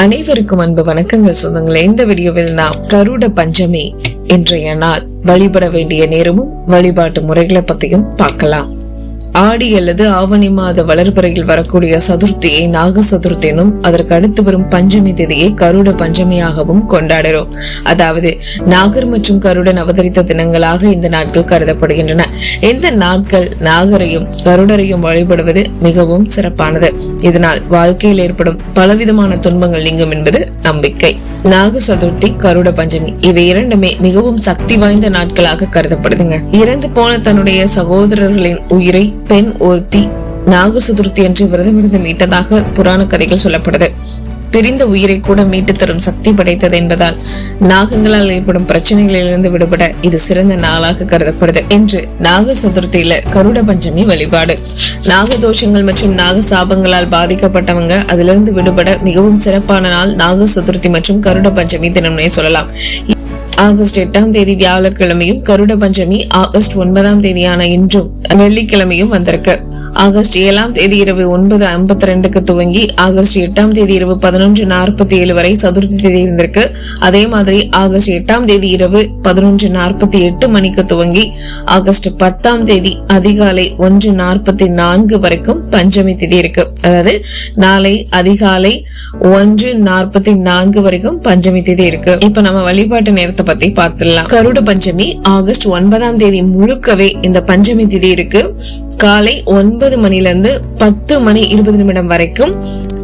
அனைவருக்கும் அன்பு வணக்கங்கள் சொந்தங்களே. இந்த வீடியோவில் நாம் கருட பஞ்சமி இன்றைய நாள் வழிபட வேண்டிய நேரமும் வழிபாட்டு முறைகளை பத்தியும் பார்க்கலாம். ஆடி அல்லது ஆவணி மாத வளர்பிறையில் வரக்கூடிய சதுர்த்தியை நாக சதுர்த்தினும் அதற்கு அடுத்து வரும் பஞ்சமி திதியை கருட பஞ்சமியாகவும் கொண்டாடுறோம் அதாவது நாகர் மற்றும் கருடன் அவதரித்த தினங்களாக இந்த நாட்கள் கருதப்படுகின்றன. இந்த நாட்கள் நாகரையும் கருடரையும் வழிபடுவது மிகவும் சிறப்பானது. இதனால் வாழ்க்கையில் ஏற்படும் பலவிதமான துன்பங்கள் நீங்கும் என்பது நம்பிக்கை. நாக சதுர்த்தி கருட பஞ்சமி இவை இரண்டுமே மிகவும் சக்தி வாய்ந்த நாட்களாக கருதப்படுதுங்க. இறந்து போன தன்னுடைய சகோதரர்களின் உயிரை பெண் ஒருத்தி நாக சதுர்த்தி என்று விரதமிருந்து மீட்டதாக புராண கதைகள் சொல்லப்படுது. பிரிந்த உயிரை கூட மீட்டு தரும் சக்தி படைத்தது என்பதால் நாகங்களால் ஏற்படும் பிரச்சனைகளிலிருந்து விடுபட இது சிறந்த நாளாக கருதப்படுது என்று நாக சதுர்த்தியில கருட பஞ்சமி வழிபாடு. நாக தோஷங்கள் மற்றும் நாக சாபங்களால் பாதிக்கப்பட்டவங்க அதிலிருந்து விடுபட மிகவும் சிறப்பான நாள் நாக சதுர்த்தி மற்றும் கருட பஞ்சமி தினம்னே சொல்லலாம். ஆகஸ்ட் எட்டாம் தேதி வியாழக்கிழமையும் கருட பஞ்சமி ஆகஸ்ட் ஒன்பதாம் தேதியான இன்றும் வெள்ளிக்கிழமையும் வந்திருக்கு. ஆகஸ்ட் ஏழாம் தேதி இரவு ஒன்பது ஐம்பத்தி ரெண்டுக்கு துவங்கி ஆகஸ்ட் எட்டாம் தேதி இரவு பதினொன்று நாற்பத்தி ஏழு வரை சதுர்த்தி தேதி இருந்திருக்கு. அதே மாதிரி ஆகஸ்ட் எட்டாம் தேதி இரவு பதினொன்று நாற்பத்தி எட்டு மணிக்கு துவங்கி ஆகஸ்ட் பத்தாம் தேதி அதிகாலை ஒன்று நாற்பத்தி நான்கு வரைக்கும் பஞ்சமி திதி இருக்கு. அதாவது நாளை அதிகாலை ஒன்று நாற்பத்தி நான்கு வரைக்கும் பஞ்சமி திதி இருக்கு. இப்ப நம்ம வழிபாட்டு நேரத்தை பத்தி பார்த்துடலாம். கருட பஞ்சமி ஆகஸ்ட் ஒன்பதாம் தேதி முழுக்கவே இந்த பஞ்சமி திதி இருக்கு. காலை ஒன்பது மணில இருந்து பத்து மணி இருபது நிமிடம் வரைக்கும்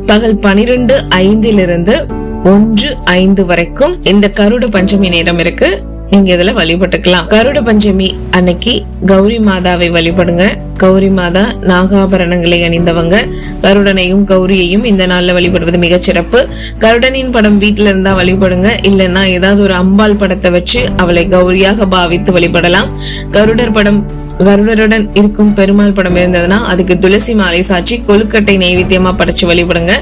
பகல் பனிரெண்டு ஐந்திலிருந்து ஒன்று ஐந்து வரைக்கும் இந்த கருட பஞ்சமி நேரம் இருக்கு. நீங்க இதுல வழிபட்டுக்கலாம். கருட பஞ்சமி அன்னைக்கு கௌரி மாதாவை வழிபடுங்க. கௌரி மாதா நாகாபரணங்களை அணிந்தவங்க. கருடனையும் கௌரியையும் இந்த நாள்ல வழிபடுவது மிகச் சிறப்பு. கருடனின் படம் வீட்டுல இருந்தா வழிபடுங்க. இல்லைன்னா ஏதாவது ஒரு அம்பாள் படத்தை வச்சு அவளை கௌரியாக பாவித்து வழிபடலாம். கருடர் படம் கருடருடன் இருக்கும் பெருமாள் படம் இருந்ததுன்னா அதுக்கு துளசி மாலை சாற்றி கொழுக்கட்டை நைவேத்தியமா படைச்சு வழிபடுங்க.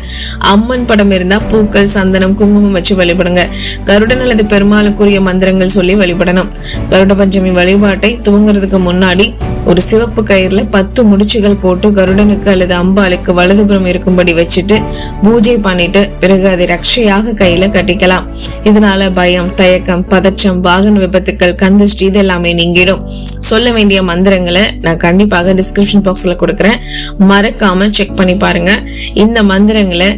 அம்மன் படம் இருந்தா பூக்கள் சந்தனம் குங்குமம் வச்சு வழிபடுங்க. கருடன் அல்லது பெருமாளுக்குரிய மந்திரங்கள் சொல்லி வழிபடணும். கருட பஞ்சமி வழிபாட்டை துவங்குறதுக்கு முன்னாடி ஒரு சிவப்பு கயிறுல பத்து முடிச்சுகள் போட்டு கருடனுக்கு அல்லது அம்பாளுக்கு வலதுபுறம் இருக்கும்படி வச்சுட்டு பூஜை பண்ணிட்டு பிறகு அதை ரக்ஷையாக கையில கட்டிக்கலாம். இதனால பயம் தயக்கம் பதற்றம் வாகன விபத்துக்கள் கந்திஷ்டி இது எல்லாமே நீங்கிடும். சொல்ல வேண்டிய மந்திரங்களை நான் கண்டிப்பாக டிஸ்கிரிப்ஷன் பாக்ஸில் கொடுக்குறேன். மறக்காமல் செக் பண்ணி பாருங்க. இந்த மந்திரங்களை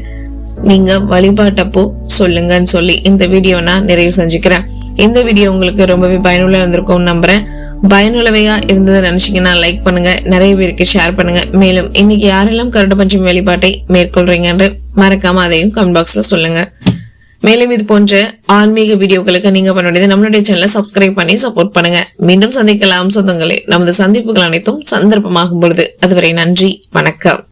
நீங்கள் வழிபாட்டப்போ சொல்லுங்கன்னு சொல்லி இந்த வீடியோ நான் நிறைவு செஞ்சுக்கிறேன். இந்த வீடியோ உங்களுக்கு ரொம்பவே பயனுள்ள இருந்திருக்கும்னு நம்புகிறேன் பயனுள்ளவையா இருந்ததை நினைச்சீங்கன்னா லைக் பண்ணுங்க. நிறைய பேருக்கு ஷேர் பண்ணுங்க. மேலும் இன்னைக்கு யாரெல்லாம் கருட பஞ்சமி வழிபாட்டை மேற்கொள்றீங்கன்னு மறக்காம அதையும் கமெண்ட் பாக்ஸ்ல சொல்லுங்க. மேலும் இது போன்ற ஆன்மீக வீடியோக்களுக்கு நீங்க பண்ண வேண்டியது நம்மளுடைய சேனலை சப்ஸ்கிரைப் பண்ணி சப்போர்ட் பண்ணுங்க. மீண்டும் சந்திக்கலாம். சொந்தங்களே நமது சந்திப்புகள் அனைத்தும் சந்தர்ப்பமாகும் பொழுது. அதுவரை நன்றி. வணக்கம்.